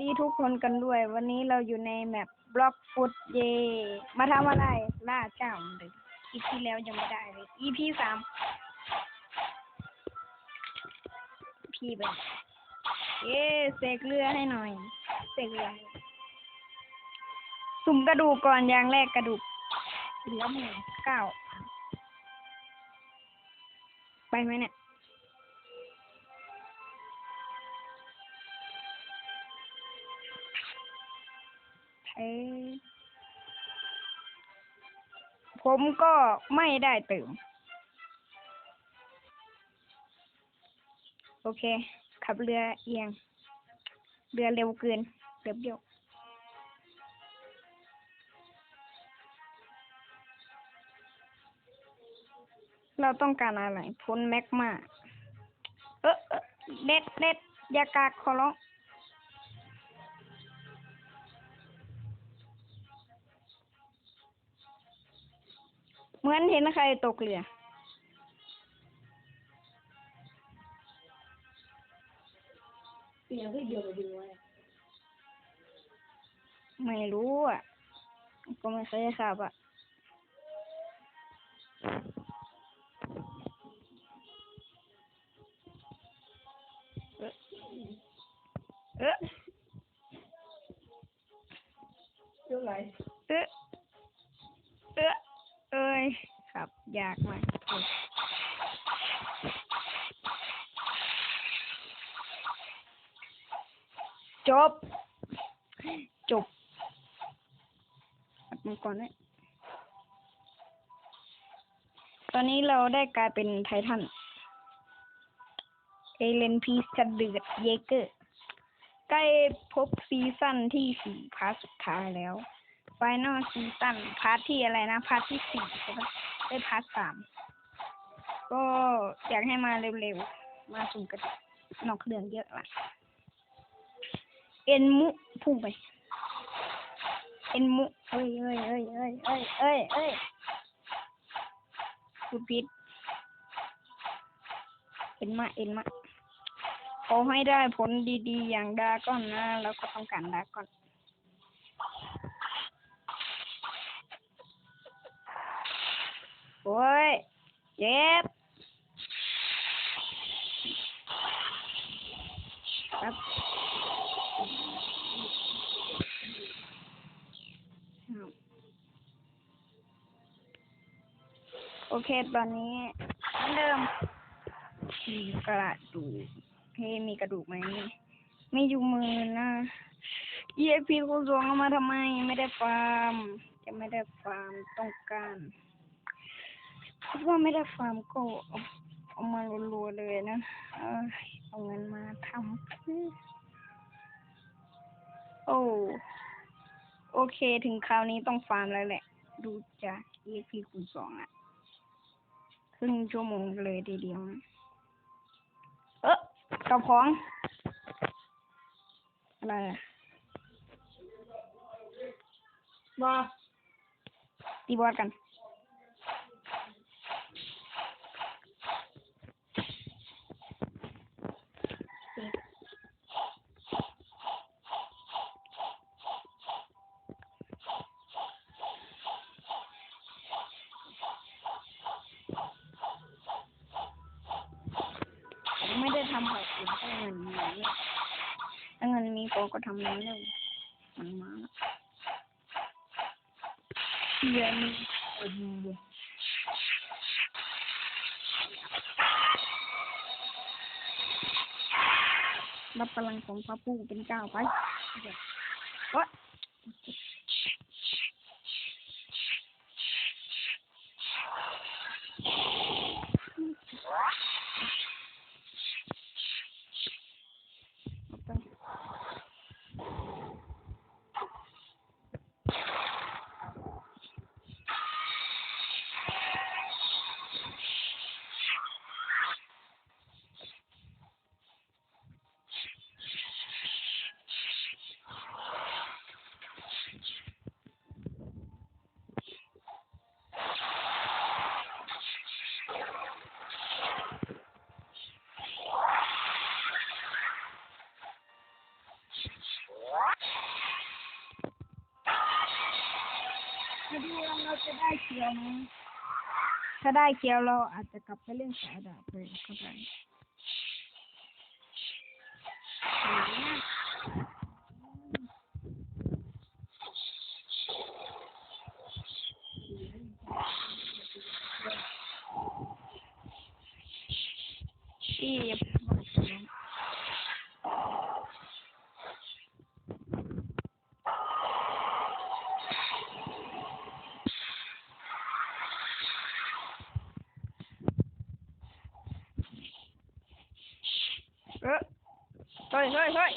ดีทุกคนกันด้วย วันนี้เราอยู่ในแมปบล็อกฟุตเย มาทำอะไรล่าเจ้าเลยอีพีแล้วยังไม่ได้เลย EP สามพี่ไปเย้เสกเรือให้หน่อยเสกเรือสุ่มกระดูกก่อนอย่างแรกกระดูกเหลือหมื่นเก้าไปไหมเนี่ย ผมก็ไม่ได้เติม โอเค ขับเรือเอียง เรือเร็วเกินเดี๋ยวเดียวเราต้องการอะไรพ้นแมกมา เออเออเด็ดเด็ดยากากขอร้อง เหมือนเห็นใครตกเรือเสียงที่เดียวไปดึงไว้ไม่รู้อะ ก็ไม่เคยขับอะเอ๊ะเอ๊ะเรื่องไรเอ๊ะ ยากมากจบ จบอัดมันก่อนนะตอนนี้เราได้กลายเป็นไททัน เอเลนพีสเดือดเยเกอร์ ใกล้พบซีซั่นที่สี่พาร์ทสุดท้ายแล้ว ไฟนอลซีซั่นพาร์ทที่อะไรนะ พาร์ทที่สี่ใช่ปะได้พาร์ทสามก็อยากให้มาเร็วๆ มาสุ่มกันนอกเรื่องเยอะละเอ็นมุพุ่งไป เอ็นมุเอ้ยเอ้ยเอ้ยเอ้ยเอ้ยเอ้ยเอ้ยพูดผิดเอ็นมาเอ็นมาขอให้ได้ผลดีๆ อย่างดาก้อนนะ แล้วก็ต้องการดาก้อน โอ้ยเจ็บครับโอเค ตอนนี้เหมือนเดิม มีกระดูกเฮ้มีกระดูกไหม ไม่อยู่มือนะ EXP คุณสวงเอามาทำไม ไม่ได้ฟาร์ม จะไม่ได้ฟาร์ม ต้องการ คิดว่าไม่ได้ฟาร์มก็เอาเอามารัวๆเลยนะ เออเอาเงินมาทำคือโอ้โอเคถึงคราวนี้ต้องฟาร์มแล้วแหละ ดูจาก EXP คูณสองอะครึ่งชั่วโมงเลยทีเดียวนะเออกับของอะไรอะว่าตีบอสกัน ไม่ได้ทำแบบอื่นถ้าเงินมีเนี่ยถ้าเงินมีผมก็ทำนั้นเลยมันมาแล้วเดือนหนึ่งเออดูเรับพลังของพระผู้เป็นเจ้าไป จะได้เคียวไหมถ้าได้เคียวเราอาจจะกลับไปเล่นสายดาบเลยก็ได้ที่อย่าบอกผม เออ เฮ้ยเฮ้ย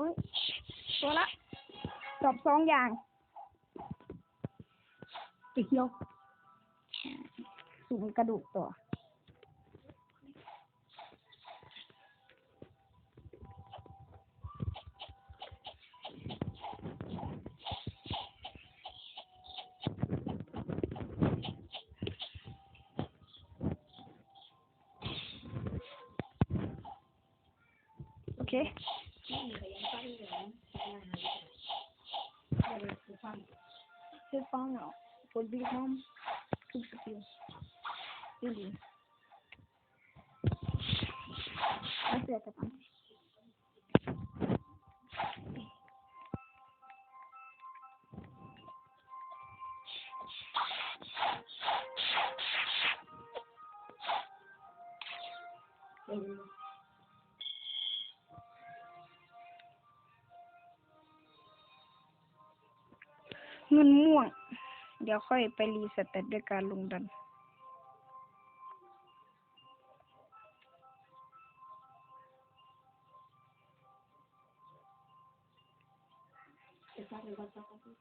อ้ยตัวละจบสองอย่างไปเที่ยวสูงกระดูกตัวโอเค นี่ก็ยังฟังอยู่นะเดี๋ยวไปฟัง Hur fan ja. Får bli mam. Positiv. Ili. Jag ser att han. เเงินม่วง เดี๋ยวค่อยไปรีสเตตด้วยการลงดันไปฟังไปฟังฟังฟัง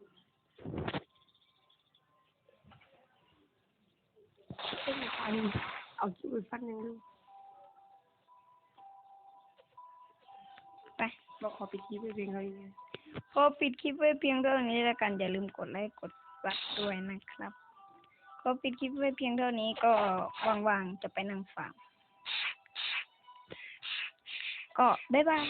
เป็นฟังเอาคิวไปฟังหนึ่งดูไปบอกขอไปคิวไปเพลงเขาอย่างเงี้ย พอปิดคลิปไว้เพียงเท่านี้แล้วกันอย่าลืมกดไลค์กดซับด้วยนะครับขอปิดคลิปไว้เพียงเท่านี้ก็ว่างๆจะไปนั่งฟังก็บ๊ายบาย